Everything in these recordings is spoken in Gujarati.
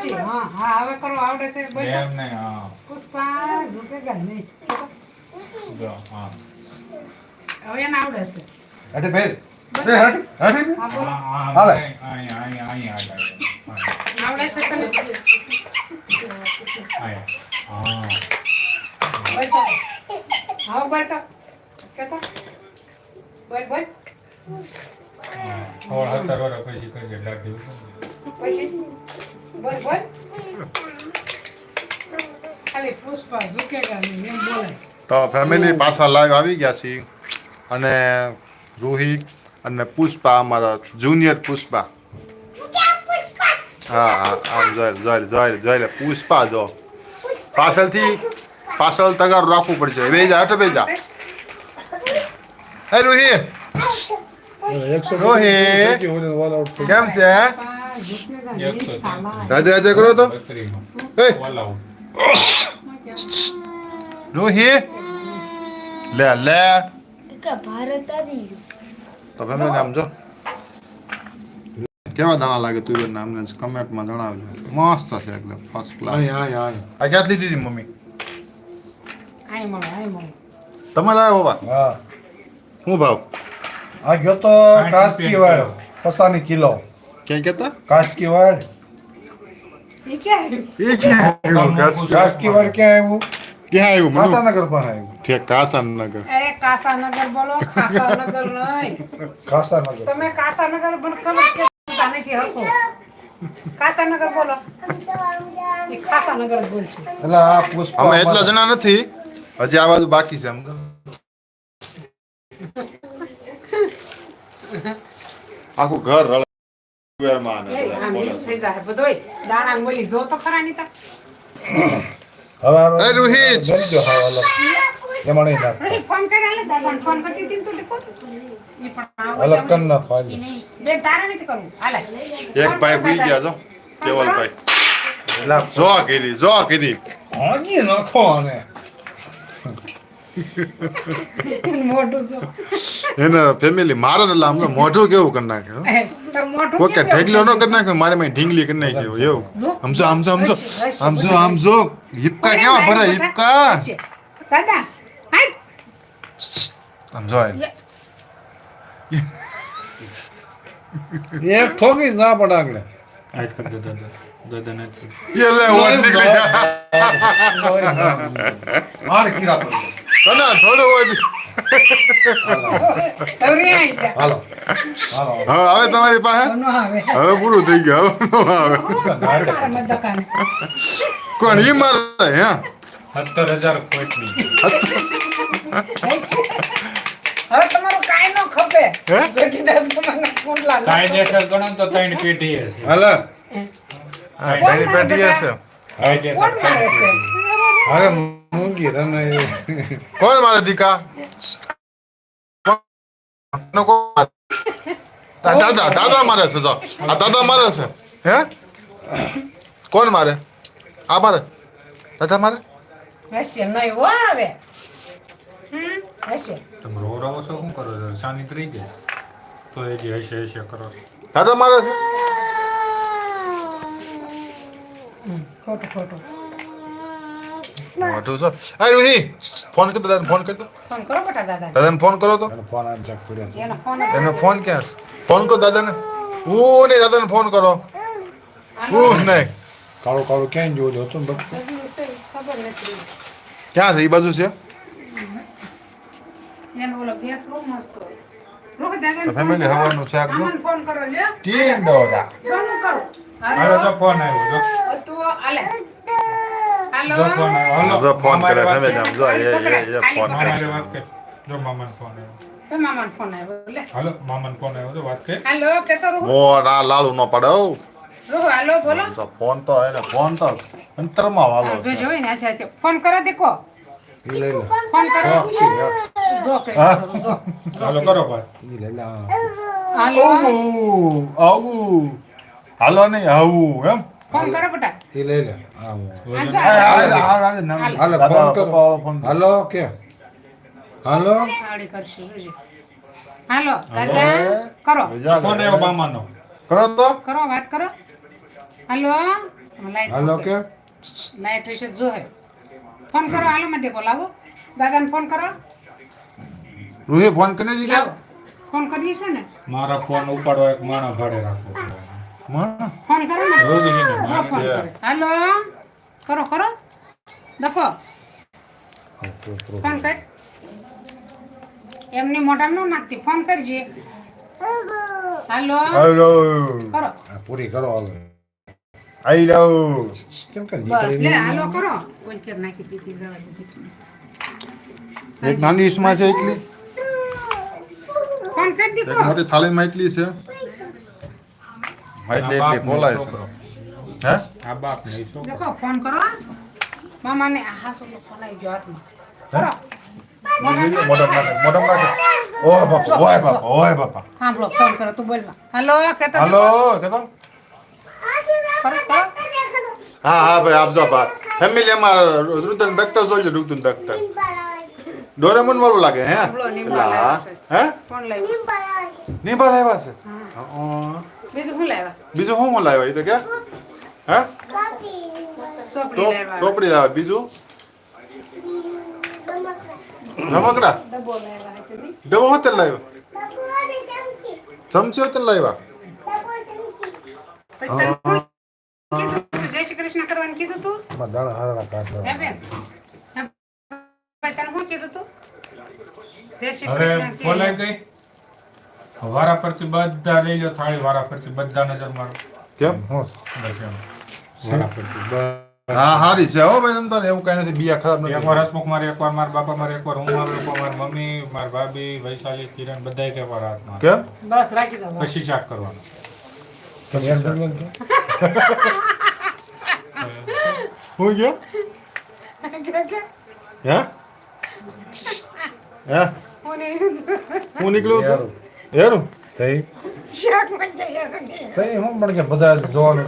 પછી? હા હા હવે કરો આવડે છે બેટા એમ નહીં હા. પુષ્પા ઝુકેગા નહીં? જો હા. હવે એને આવડે છે. હટે ભાઈ. એ હટ હા હા, હા, હાલે. આવડે છે તને. બેટા હા બેટા કેતા? બોલ બોલ. હા. સત્તર વર્ષ પછી કરજે દાઢી પછી? બોલ બોલ. ખાલી પુષ્પા ઝુકેગા નહીં એમ બોલે તો ફેમિલી પાછા લાઈવ આવી ગયા છીએ. અને રૂહી અને પુષ્પા અમારા જુનિયર પુષ્પા. હા હા આમ જોઈ જોઈ જોઈ જોઈ લે પુષ્પા જો. પાછળથી પાછળ તગાર રાખવું પડશે. બે જા હટ બે જા. હે. રૂહી રોહી કેમ છે? રાજે રાધે રાધે કરો તો. હે. રૂહી લે લે. તમે ભારત આવી ગયું તો ફેમિલી આમ જો. કેવા દાણા લાગે તું અમને કમેન્ટમાં જણાવજો. મસ્ત છે એકદમ ફર્સ્ટ ક્લાસ આ ક્યાંથી લીધી હતી મમ્મી? તમે લાવ્યો બાબા હા. શું ભાવ? આ ગયો તો કાસકીવાડ પસાની કિલો. ક્યાં કેતો કાસકીવાડ વાળ. ક્યાં એ ક્યાં આવ્યું? ક્યાં આવ્યું? ક્યાં આવ્યું કાસાનગર પાસે આવ્યું. છે કાસાનગર. અરે કાસાનગર બોલો કાસાનગર નહીં. કાસાનગર. તમે કાસાનગર પણ કરો કે નથી હકો કાસાનગર બોલો. એ કાસાનગર જ બોલશે એટલે આ પુષ્પા અમે એટલા જણા નથી હજી આ બાજુ બાકી છે એમ આખું ઘર રળ. થઈ દાણા ને જો તો ખરા નહીં હવે એ રોહિત! એમાં નહીં ફોન ફોન કરતી દેખો અલગ કર ને. નાખો બે તારે નથી કરવું. હાલે. એક ભાઈ ભૂઈ ગયા છો કેવલભાઈ. એટલે જો કીધી જો કીધી. ભાગી નાખો આને. મોઢું જો એને ફેમિલી મારે ને એટલે આમ મોઢું કેવું કરી નાખે ઓકે ઢેગલો? ન કરી નાખે મારે મેં ઢીંગલી કરી નાખી એવું એવું જો. સમજો સમજો સમજો હશે, હશે, સમજો સમજો હિપકા કેવા ભરે હિપકા દાદા સમજો. એક ઠોકી ના પડે આગળ આજ કર દે દાદા. દાદાને જ કર. એ લે ઓર નીકળી જા. મારે કીરા પડે તને થોડું હોય હવે તમારી પાસે? હવે પૂરું થઈ ગયું હવે ન આવે. કોણ ઈ મારે હે? સત્તર હજાર ખોટની. હવે તમારું કાંઈ ન ખપે. હે? જોગીદાસ કુંડલા ન કાયદેસર ગણો તો ત્રણ પેટી હશે. હાલો? હા. પેટી હશે. હવે મૂંગી રને કોણ? મારે દીકા દાદા દાદા મારે છે જો. આ દાદા મારે છે. હે? કોણ મારે? આ મારે? દાદા મારે? હશે નહીં હો આવે. તમે રો રહો છો શું કરો છો? શાંતિ રહી જાય તો એ જે હશે હશે કરો. દાદા મારે છે? ખોટું ખોટું. મોઢું છો આ રૂહી ફોન કર દાદાને ફોન કર દો ફોન કરો બેટા દાદા દાદાને ફોન કરો તો. ફોન આમ ચેક કર્યો. એનો ફોન એનો ફોન ક્યાં છે? ફોન કરો દાદાને. નહીં દાદાને ફોન કરો. હું નહીં. કાળો કાળું ક્યાંય જોયું હતું ને બધું? ક્યાં છે? એ બાજુ છે? એનો ઓલો ગેસ મસ્ત તો ફોન હવાનું શાક. આમાંને ફોન કરો આવ્યો તો આલે જો ફોન આવ્યો. હાલો. જો ફોન કરે તમે જામ જો એ એ ફોન કર. વાત કર. જો મામાનો ફોન આવ્યો. તો મામાનો ફોન આવ્યો લે. હાલો મામાનો ફોન આવ્યો. તો વાત કર. હાલો કેતો રહો. મોડા લાલુ નો પડે હાલો બોલો. તો ફોન તો એને ફોન તો અંતરમાં વાલો છે જોજો હોય ને આજે આજે. ફોન કરો દેખો લે. ફોન કરો જો. કે જો. ચાલો કરો ભાઈ. લે. હા. હાલો આવું. હાલો નહીં આવું એમ? ફોન કરો બેટા. ઈ લઈ લે. હાલો, ફોન કરો. કરો. હાલો. કે? હાલો? હાલો દાદા કરો. ફોન આવ્યો મામાનો કરો તો. કરો વાત કરો. હાલો લાઈટ હાલો કે? લાઈટ વિશે જો હે ફોન કરો હાલો માં દેખો લાવો. દાદાને ફોન કરો. રૂહી ફોન જી લાવો. ફોન કરી છે ને? મારા ફોન ઉપાડો એક માણા ભાડે માં ફોન કરો ને. જો ફોન કરે. હાલો. કરો કરો. દખો ફોન કર. એમની મોઢામાં ન નાખતી. ફોન કરજે. હાલો. હાલો. કરો. પૂરી કરો હવે આઈ જાઓ કેમ કે બસ. લે હાલો કરો. કોઈ કેર નાખી દીધી જવા દીધી એક નાની ઈસમાં છે એટલી? ફોન કરી દીધો. મોટી થાળીમાં એટલી છે? એટલે એટલે બોલાય છે. હે? આ બાપ નહીં છોકરો. દેખો ફોન કરો મામાને આ હાસો ફોન આવી ગયો હાથમાં. મોઢમ નાખે મોઢમ નાખે. ઓય બાપા ઓય બાપા ઓય બાપા. સાંભળો ફોન કરો તું બોલવા. હાલો કેતો હાલો કેતો? કરો કરો. હા હા ભાઈ આપજો બા ફેમિલી એમાં રુદન દખતર જોજો રુદન ડોરેમોન વાળું લાગે હે? હા. ફોન લાવ્યો નિંબા લાવ્યા છે? હં. બીજું શું લાવ્યા બીજું શું હું લાવ્યા એ તો કે હે સોપડી તો લાવ્યા ચોપડી લાવ્યા બીજું રમકડા ડબ્બો લાવ્યા હતી ડબો હોતે લાવ્યા ચમચી હોતે લાવ્યા પછી તને કોણ કીધું તું જય શ્રી કૃષ્ણ કરવાનું કીધું તું એમાં દાણા હારા કાઢ હે બેન હે ભાઈ તને શું કીધું તું જય શ્રી હવે કૃષ્ણ કે બોલાય ગઈ વારા પરથી બધા લઈ લો થાળી વારા પરથી બધા નજર મારો. કેમ? હું બસ એમ. વારા પરથી હા હારી છે હો ભાઈ તમને એવું કઈ નથી બીયા ખરાબ નથી. એકવાર હસમુખ મારે એકવાર મારા બાપા મારે એકવાર હું મારું એકવાર મારી મમ્મી મારી ભાભી વૈશાલી કિરણ બધા એક વાર હાથમાં. કેમ? બસ રાખી જાવ પછી શાક કરવાનું. હું ગયો હે? હે હું નીકળ્યો હેરું? તઈ? તઈ હું પણ કે બધા જોવાનું.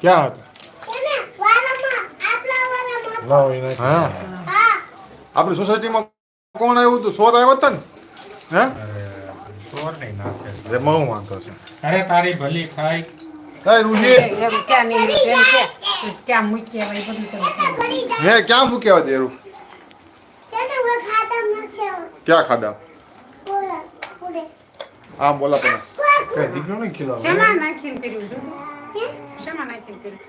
ક્યાં હતું? હા. આપણી સોસાયટીમાં કોણ આવ્યું હતું? સોર આવ્યો હતા ને? હે? ચોર નહીં નાખે એમાં હું વાંધો છે. અરે તારી ભલી થાય ક્યાં નહીં એમ કે ક્યાં મૂકી હોય ક્યાં ખાધા? આમ બોલા. પણ કઈ દીકરો નહીં ખીલાવો. શેમાં નાખીને કર્યું છે? શેમાં નાખીને કર્યું?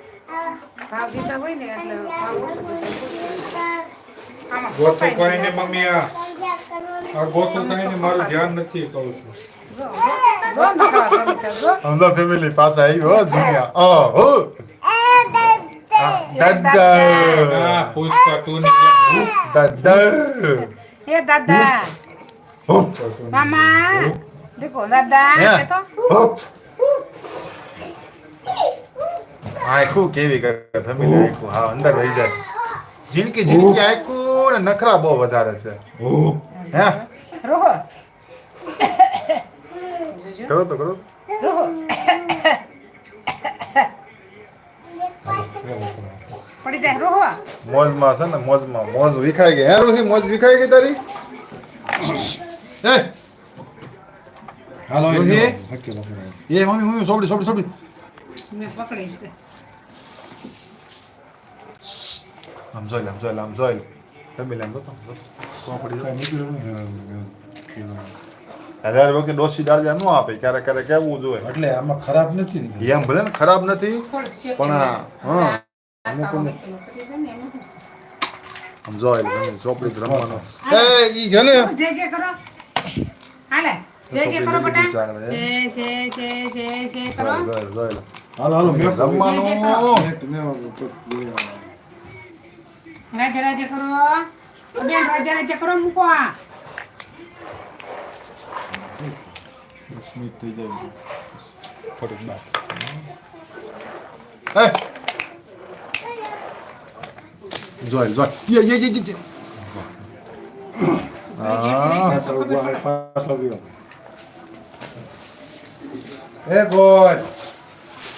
ભાવ દીધા હોય ને એટલે ભાવ ઓછો દીધા. આમાં ગોતું કપાય કરીને મમ્મી આ આ ગોતું કરીને મારું ધ્યાન નથી કહું છું. ફેમિલી પાસે આવી હો જુનિયા ઓ હો. દાદા આ પુષ્પા તું ની જેમ દાદા એ દાદા મામા દેખો દાદા તો આખું કેવી કરે ફેમિલી આખું હા અંદર રહી જાય જિંદગી જિંદગી આખું ને નખરા બહુ વધારે છે હે રોહો કરો તો કરો રોહો પડી જાય રોહો મોજમાં છે ને મોજમાં મોજ વિખાઈ ગઈ હે રૂહી મોજ વિખાઈ ગઈ તારી એ હાલો રોહી? એ મમ્મી મમ્મી સોબડી સોબડી સોપડી મેં પકડીશ તે. આમ જોઈ લે આમ જોઈ લે આમ જોઈ લે જોતો સોપડી કઈ નીકળ્યું નહીં. ખીલાવો. હજાર વખતે ડોસી ડાળિયા ન આપે ક્યારેક ક્યારેક કેવું જોઈએ. એટલે આમાં ખરાબ નથી ને. એમ ભલે ને ખરાબ નથી પણ આ હા. અમુક? આમ જોઈ લે ચોપડી રમવાનો. એ ઈ છે ને. જે જય કરો. હાલે. જય જય કરો સોપડી બટા. લીધી જય જય જય જય જય કરો. હાલો હાલો મેં રમવાનો. બેન કરો મૂકો આ. સ્મિત થઈ જાય થોડીક બાર જોઈ જોઈ યે યે યે પાછળ ઊભો હોય, પાછળ ગયો એ ગોડ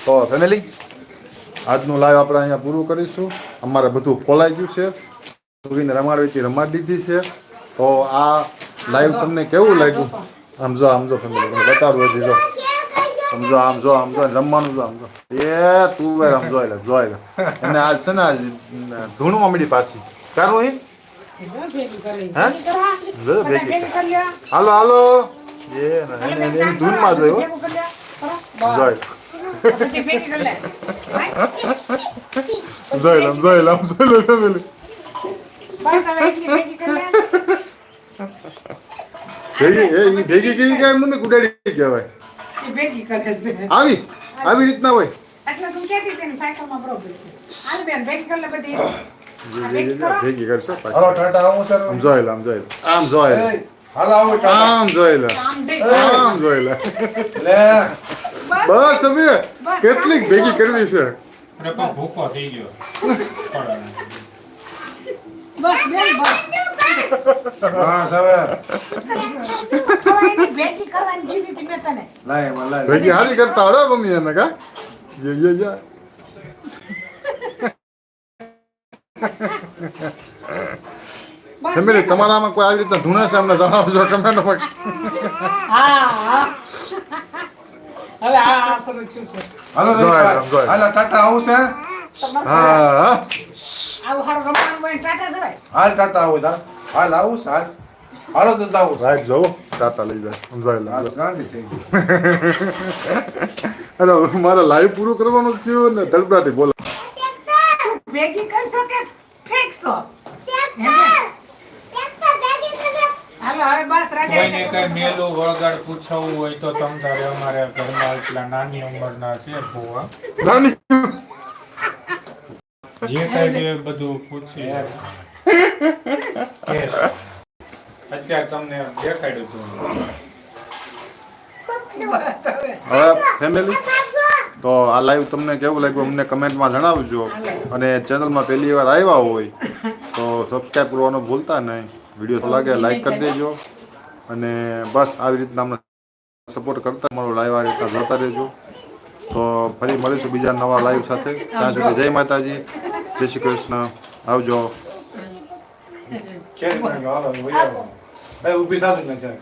તો ફેમિલી આજનું લાઈવ આપણે અહીંયા પૂરું કરીશું. અમારે બધું ખોલાઈ ગયું છે. સુગીને રમાડવીથી રમાડી દીધી છે. તો આ લાઈવ તમને કેવું લાગ્યું? આમ જો આમ જો ફેમિલી તમને બતાડું હજી જો સમજો આમ જો આમ જો રમવાનું જો આમ જો એ તું ભાઈ આમ જોઈ લે જોઈ લે અને આજ છે ને આજ ધૂણમાં મળી પાછી કારું ઈ જો હાલો હાલો એ એને- ધૂનમાં. કરો. જોઈ બધી ભેગી કરી લે હા? જોઈ લમ જોઈ લમ જોઈ લે. બસ હવે એટલી ભેગી કરી લે ભેગી એ ભેગી કેવી કહેવાય મને કુડાડી કહેવાય. એ ભેગી કરે છે. આવી આવી રીતના હોય. એટલે તું કહેતી હતી ને સાયકલમાં પ્રોબ્લેમ છે. હાલ બેન ભેગી કરી લે બધી. ભેગી કરશો હાલો ટાટા આવું સર. આમ જોઈ આમ જોઈ આમ જોઈ હાલો આવું ટાટા. આમ જોઈ લે આમ જોઈ લે. લે બસ હવે કેટલીક ભેગી કરવી છે. અરે પણ ભૂખો થઈ ગયો. પણ બસ બેન બસ. હા ભેગી કરવાની કીધી હતી મેં તને. લાય લાય. ભેગી હારી કરતા આવડે મમ્મી એને કા? યે યે યે ફેમિલી તમારામાં કોઈ આવી રીતના ધૂણા છે અમને જણાવજો કમેન્ટમાં. હા હા. હવે આ આ શરૂ થયું છે. હાલો ટાટા આવું છે હા. આવું હારું રમવાનું હોય ને ટાટા જવાય. હાલ ટાટા આવું હાલ હાલ આવું હાલ. હાલો તો તાવું છે. રાઈટ જો ટાટા લઈ જાય. સમજાય હાલ લે ગાંડી થઈ ગઈ. અરે મારે લાઈવ પૂરું કરવાનું થયું ને ધડપડાટી બોલો. ભેગી કરશો કે ફેંકશો? હાલો હવે બસ કોઈને કઈ મેલું વળગાડ પૂછવું હોય તો તમ તારે અમારે ઘરમાં એટલા નાની ઉંમરના છે ભૂવા. નાની? જે કઈ બધું પૂછી અત્યારે તમને દેખાડ્યું હતું હવે હવે ફેમિલી તો આ લાઈવ તમને કેવું લાગ્યું અમને કમેન્ટમાં જણાવજો. અને ચેનલમાં પહેલી વાર આવ્યા હોય તો સબસ્ક્રાઈબ કરવાનું ભૂલતા નહીં. વીડિયો લાગે લાઈક કરી દેજો. અને બસ આવી રીતના અમને સપોર્ટ કરતા મારો લાઈવ આ રીતના જોતા રહેજો. તો ફરી મળીશું બીજા નવા લાઈવ સાથે. ત્યાં સુધી જય માતાજી. જય શ્રી કૃષ્ણ. આવજો. એ ઊભી નથી.